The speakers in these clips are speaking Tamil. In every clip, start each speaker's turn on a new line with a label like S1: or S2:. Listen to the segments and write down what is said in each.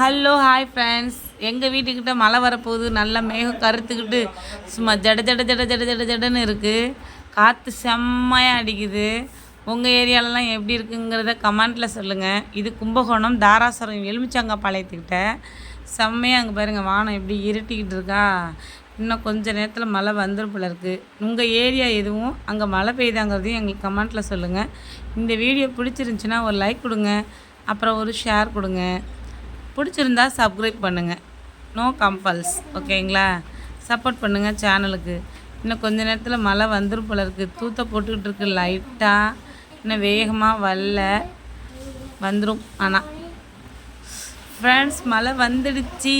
S1: ஹலோ ஹாய் ஃப்ரெண்ட்ஸ் எங்கள் வீட்டுக்கிட்ட மழை வரப்போகுது. நல்லா மேகம் கருத்துக்கிட்டு சும்மா ஜட ஜட ஜட ஜட ஜட ஜடன்னு இருக்குது காற்று செம்மையாக அடிக்குது. உங்கள் ஏரியாலலாம் எப்படி இருக்குங்கிறத கமெண்ட்டில் சொல்லுங்கள் இது கும்பகோணம் தாராசுரம் எலுமிச்சங்க பாளையத்துக்கிட்ட செம்மையாக அங்கே பாருங்கள் வானம் எப்படி இருட்டிக்கிட்டு இருக்கா. இன்னும் கொஞ்ச நேரத்தில் மழை வந்துடும் போல இருக்குது உங்கள் ஏரியா எதுவும் அங்கே மழை பெய்தாங்கிறதையும் எங்களுக்கு கமெண்ட்டில் சொல்லுங்கள் இந்த வீடியோ பிடிச்சிருந்துச்சின்னா ஒரு லைக் கொடுங்க. அப்புறம் ஒரு ஷேர் கொடுங்க. பிடிச்சிருந்தா சப்ஸ்கிரைப் பண்ணுங்கள் நோ கம்பல்ஸ் ஓகேங்களா சப்போர்ட் பண்ணுங்கள் சேனலுக்கு இன்னும் கொஞ்ச நேரத்தில் மழை வந்துடும் போல இருக்குது தூத்த போட்டுக்கிட்டு இருக்கு லைட்டாக இன்னும் வேகமாக வரல. வந்துடும் ஆனால் ஃப்ரெண்ட்ஸ் மழை வந்துடுச்சு.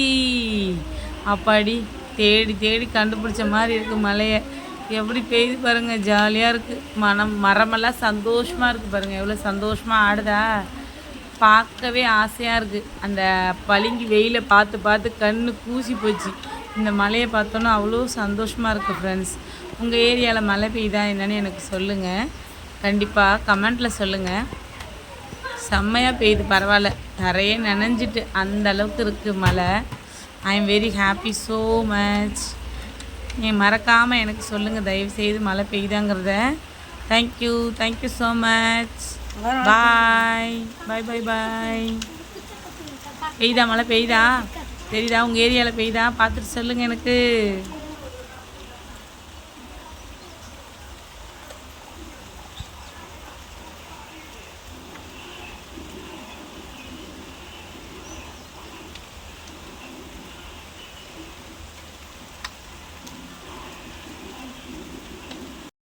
S1: அப்பாடி தேடி தேடி கண்டுபிடிச்ச மாதிரி இருக்குது மழையை. எப்படி பெய்யுது பாருங்கள் ஜாலியாக இருக்குது மனம் மரமெல்லாம் சந்தோஷமாக இருக்குது பாருங்கள் எவ்வளோ சந்தோஷமாக ஆடுதா? பார்க்கவே ஆசையாக இருக்குது அந்த பளிங்கு வெயிலை பார்த்து பார்த்து கண் கூசி போச்சு. இந்த மழையை பார்த்தோன்னா அவ்வளோ சந்தோஷமாக இருக்குது ஃப்ரெண்ட்ஸ் உங்கள் ஏரியாவில் மழை பெய்யுதா என்னன்னு எனக்கு சொல்லுங்கள் கண்டிப்பாக கமெண்ட்டில் சொல்லுங்கள் செம்மையாக பெய்யுது பரவாயில்ல. தரையே நனைஞ்சிட்டு அந்த அளவுக்கு இருக்குது மழை. I am very happy so much நீ மறக்காமல் எனக்கு சொல்லுங்கள் தயவுசெய்து மழை பெய்யுதாங்கிறத thank you thank you so much bye. Bye bye bye. பெய்தா மழை பெய்தா தெரியுதா உங்கள் ஏரியாவில் பெய்தா பார்த்துட்டு சொல்லுங்கள் எனக்கு.